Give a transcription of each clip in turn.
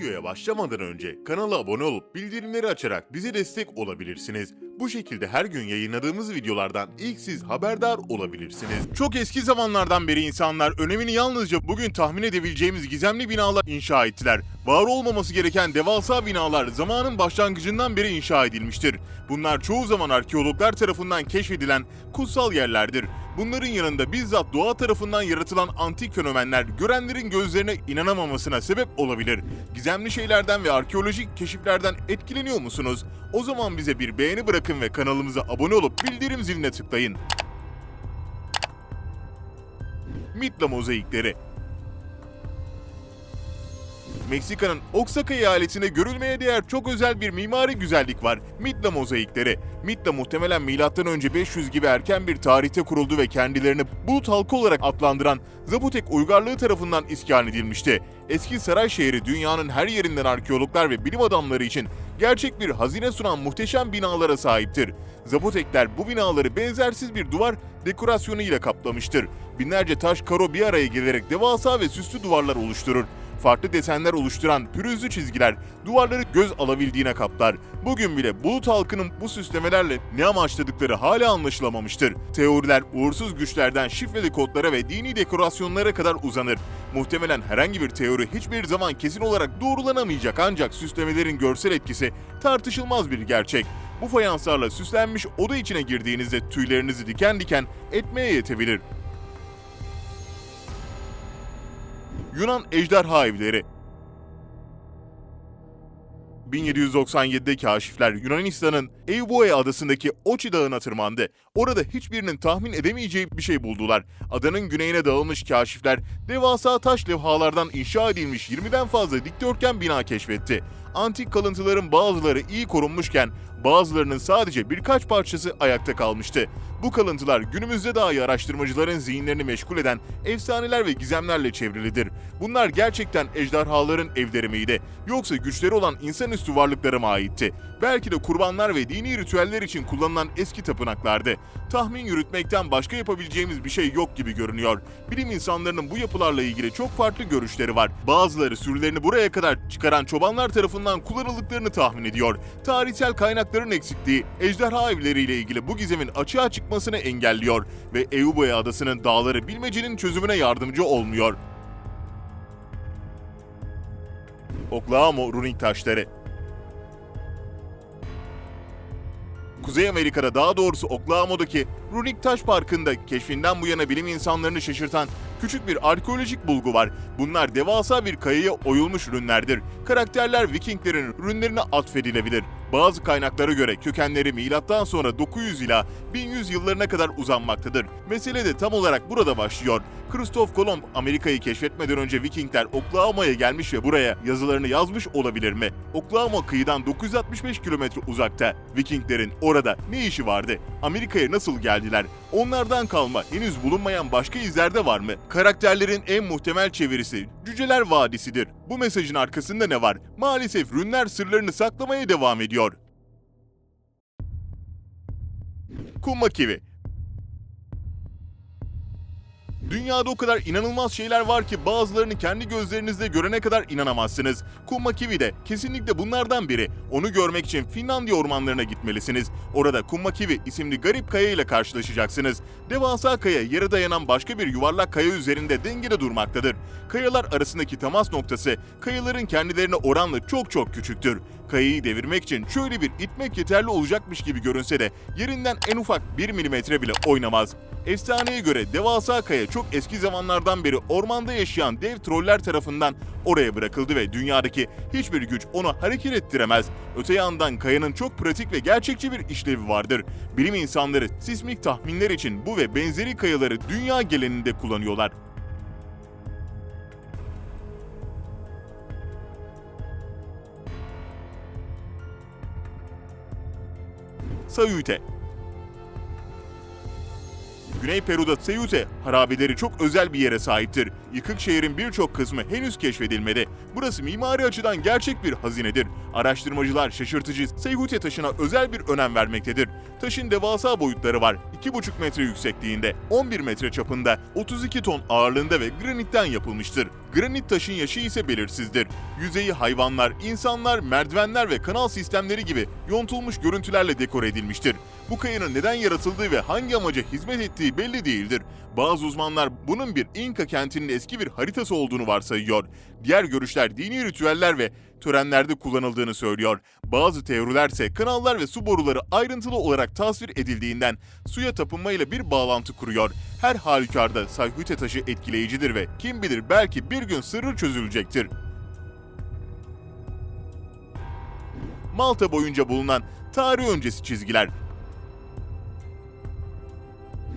Videoya başlamadan önce kanala abone olup bildirimleri açarak bize destek olabilirsiniz. Bu şekilde her gün yayınladığımız videolardan ilk siz haberdar olabilirsiniz. Çok eski zamanlardan beri insanlar önemini yalnızca bugün tahmin edebileceğimiz gizemli binalar inşa ettiler. Var olmaması gereken devasa binalar zamanın başlangıcından beri inşa edilmiştir. Bunlar çoğu zaman arkeologlar tarafından keşfedilen kutsal yerlerdir. Bunların yanında bizzat doğa tarafından yaratılan antik fenomenler görenlerin gözlerine inanamamasına sebep olabilir. Gizemli şeylerden ve arkeolojik keşiflerden etkileniyor musunuz? O zaman bize bir beğeni bırakın ve kanalımıza abone olup bildirim ziline tıklayın. Mitla mozaikleri Meksika'nın Oaxaca eyaletinde görülmeye değer çok özel bir mimari güzellik var. Mitla mozaikleri. Mitla muhtemelen M.Ö. 500 gibi erken bir tarihte kuruldu ve kendilerini bulut halkı olarak adlandıran Zapotek uygarlığı tarafından iskan edilmişti. Eski saray şehri dünyanın her yerinden arkeologlar ve bilim adamları için gerçek bir hazine sunan muhteşem binalara sahiptir. Zapotekler bu binaları benzersiz bir duvar dekorasyonu ile kaplamıştır. Binlerce taş karo bir araya gelerek devasa ve süslü duvarlar oluşturur farklı desenler oluşturan pürüzlü çizgiler duvarları göz alabildiğine kaplar. Bugün bile bulut halkının bu süslemelerle ne amaçladıkları hala anlaşılamamıştır. Teoriler uğursuz güçlerden şifreli kodlara ve dini dekorasyonlara kadar uzanır. Muhtemelen herhangi bir teori hiçbir zaman kesin olarak doğrulanamayacak ancak süslemelerin görsel etkisi tartışılmaz bir gerçek. Bu fayanslarla süslenmiş oda içine girdiğinizde tüylerinizi diken diken etmeye yetebilir. Yunan ejderha evleri 1797'de kaşifler Yunanistan'ın Euboea adasındaki Oçi Dağı'na tırmandı. Orada hiçbirinin tahmin edemeyeceği bir şey buldular. Adanın güneyine dağılmış kaşifler devasa taş levhalardan inşa edilmiş 20'den fazla dikdörtgen bina keşfetti. Antik kalıntıların bazıları iyi korunmuşken bazılarının sadece birkaç parçası ayakta kalmıştı. Bu kalıntılar günümüzde dahi araştırmacıların zihinlerini meşgul eden efsaneler ve gizemlerle çevrilidir. Bunlar gerçekten ejderhaların evleri miydi? Yoksa güçleri olan insanüstü varlıklara mı aitti? Belki de kurbanlar ve dini ritüeller için kullanılan eski tapınaklardı. Tahmin yürütmekten başka yapabileceğimiz bir şey yok gibi görünüyor. Bilim insanlarının bu yapılarla ilgili çok farklı görüşleri var. Bazıları sürülerini buraya kadar çıkaran çobanlar tarafından kullanıldıklarını tahmin ediyor. Tarihsel kaynakların eksikliği ejderha evleriyle ilgili bu gizemin açığa çıkmasını engelliyor ve Euboea adasının dağları bilmecenin çözümüne yardımcı olmuyor. Oklahoma runik taşları Kuzey Amerika'da daha doğrusu Oklahoma'daki Runik Taş Parkı'nda keşfinden bu yana bilim insanlarını şaşırtan küçük bir arkeolojik bulgu var. Bunlar devasa bir kayaya oyulmuş ürünlerdir. Karakterler Vikinglerin ürünlerine atfedilebilir. Bazı kaynaklara göre kökenleri milattan sonra 900 ila 1100 yıllarına kadar uzanmaktadır. Mesele de tam olarak burada başlıyor. Kristof Kolomb Amerika'yı keşfetmeden önce Vikingler Oklahoma'ya gelmiş ve buraya yazılarını yazmış olabilir mi? Oklahoma kıyıdan 965 kilometre uzakta. Vikinglerin orada ne işi vardı? Amerika'ya nasıl geldiler? Onlardan kalma henüz bulunmayan başka izler de var mı? Karakterlerin en muhtemel çevirisi Cüceler Vadisi'dir. Bu mesajın arkasında ne var? Maalesef rünler sırlarını saklamaya devam ediyor. Kumma kivi Dünyada o kadar inanılmaz şeyler var ki bazılarını kendi gözlerinizle görene kadar inanamazsınız. Kumma Kivi de kesinlikle bunlardan biri. Onu görmek için Finlandiya ormanlarına gitmelisiniz. Orada Kumma Kivi isimli garip kaya ile karşılaşacaksınız. Devasa kaya yere dayanan başka bir yuvarlak kaya üzerinde dengede durmaktadır. Kayalar arasındaki temas noktası kayaların kendilerine oranla çok çok küçüktür. Kayayı devirmek için şöyle bir itmek yeterli olacakmış gibi görünse de yerinden en ufak 1 milimetre bile oynamaz. Efsaneye göre devasa kaya çok eski zamanlardan beri ormanda yaşayan dev troller tarafından oraya bırakıldı ve dünyadaki hiçbir güç onu hareket ettiremez. Öte yandan kayanın çok pratik ve gerçekçi bir işlevi vardır. Bilim insanları sismik tahminler için bu ve benzeri kayaları dünya geleninde kullanıyorlar. Sayute Güney Peru'da Sayute Harabeleri çok özel bir yere sahiptir. Yıkık şehrin birçok kısmı henüz keşfedilmedi. Burası mimari açıdan gerçek bir hazinedir. Araştırmacılar şaşırtıcı Seyhute taşına özel bir önem vermektedir. Taşın devasa boyutları var. 2,5 metre yüksekliğinde, 11 metre çapında, 32 ton ağırlığında ve granitten yapılmıştır. Granit taşın yaşı ise belirsizdir. Yüzeyi hayvanlar, insanlar, merdivenler ve kanal sistemleri gibi yontulmuş görüntülerle dekore edilmiştir. Bu kayanın neden yaratıldığı ve hangi amaca hizmet ettiği belli değildir. Bazı uzmanlar bunun bir İnka kentinin eski bir haritası olduğunu varsayıyor. Diğer görüşler dini ritüeller ve törenlerde kullanıldığını söylüyor. Bazı teorilerse kanallar ve su boruları ayrıntılı olarak tasvir edildiğinden suya tapınmayla bir bağlantı kuruyor. Her halükarda Sayhute taşı etkileyicidir ve kim bilir belki bir gün sırrı çözülecektir. Malta boyunca bulunan tarih öncesi çizgiler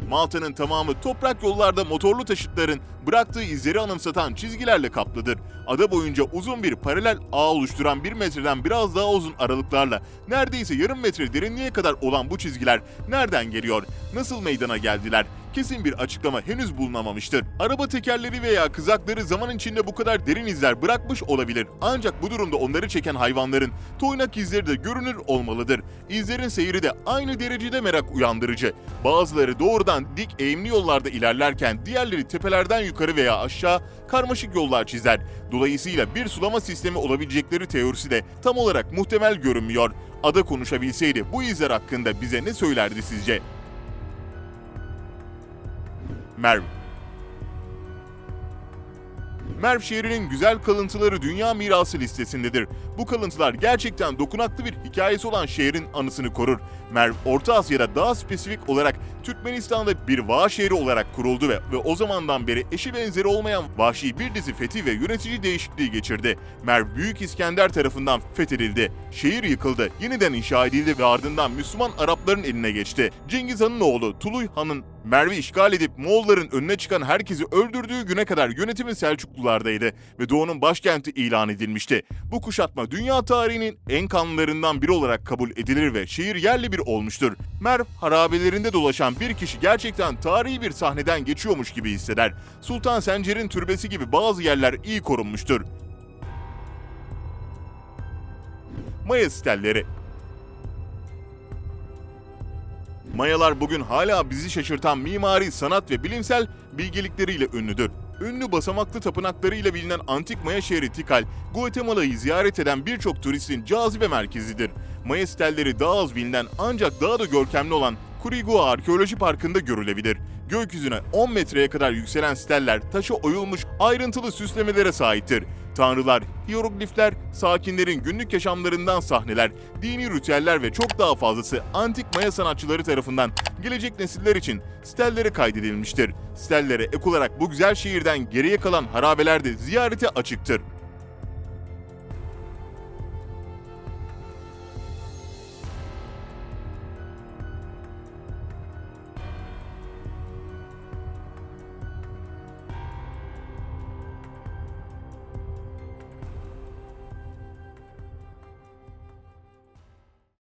Malta'nın tamamı toprak yollarda motorlu taşıtların bıraktığı izleri anımsatan çizgilerle kaplıdır. Ada boyunca uzun bir paralel ağ oluşturan bir metreden biraz daha uzun aralıklarla neredeyse yarım metre derinliğe kadar olan bu çizgiler nereden geliyor, nasıl meydana geldiler? Kesin bir açıklama henüz bulunamamıştır. Araba tekerleri veya kızakları zaman içinde bu kadar derin izler bırakmış olabilir. Ancak bu durumda onları çeken hayvanların toynak izleri de görünür olmalıdır. İzlerin seyri de aynı derecede merak uyandırıcı. Bazıları doğrudan dik eğimli yollarda ilerlerken diğerleri tepelerden yukarı veya aşağı karmaşık yollar çizer. Dolayısıyla bir sulama sistemi olabilecekleri teorisi de tam olarak muhtemel görünmüyor. Ada konuşabilseydi bu izler hakkında bize ne söylerdi sizce? Merv Merv şehrinin güzel kalıntıları dünya mirası listesindedir. Bu kalıntılar gerçekten dokunaklı bir hikayesi olan şehrin anısını korur. Merv, Orta Asya'da daha spesifik olarak Türkmenistan'da bir vah şehri olarak kuruldu ve, ve o zamandan beri eşi benzeri olmayan vahşi bir dizi fethi ve yönetici değişikliği geçirdi. Merv, Büyük İskender tarafından fethedildi. Şehir yıkıldı, yeniden inşa edildi ve ardından Müslüman Arapların eline geçti. Cengiz Han'ın oğlu Tuluy Han'ın Merv'i işgal edip Moğolların önüne çıkan herkesi öldürdüğü güne kadar yönetimi Selçuklulardaydı ve Doğu'nun başkenti ilan edilmişti. Bu kuşatma dünya tarihinin en kanlılarından biri olarak kabul edilir ve şehir yerli bir olmuştur. Merv harabelerinde dolaşan bir kişi gerçekten tarihi bir sahneden geçiyormuş gibi hisseder. Sultan Sencer'in türbesi gibi bazı yerler iyi korunmuştur. Maya stelleri Mayalar bugün hala bizi şaşırtan mimari, sanat ve bilimsel bilgilikleriyle ünlüdür. Ünlü basamaklı tapınaklarıyla bilinen antik Maya şehri Tikal, Guatemala'yı ziyaret eden birçok turistin cazibe merkezidir. Maya stelleri daha az bilinen ancak daha da görkemli olan Kurigua Arkeoloji Parkı'nda görülebilir. Gökyüzüne 10 metreye kadar yükselen steller taşa oyulmuş ayrıntılı süslemelere sahiptir. Tanrılar, hieroglifler, sakinlerin günlük yaşamlarından sahneler, dini ritüeller ve çok daha fazlası antik Maya sanatçıları tarafından gelecek nesiller için stellere kaydedilmiştir. Stellere ek olarak bu güzel şehirden geriye kalan harabeler de ziyarete açıktır.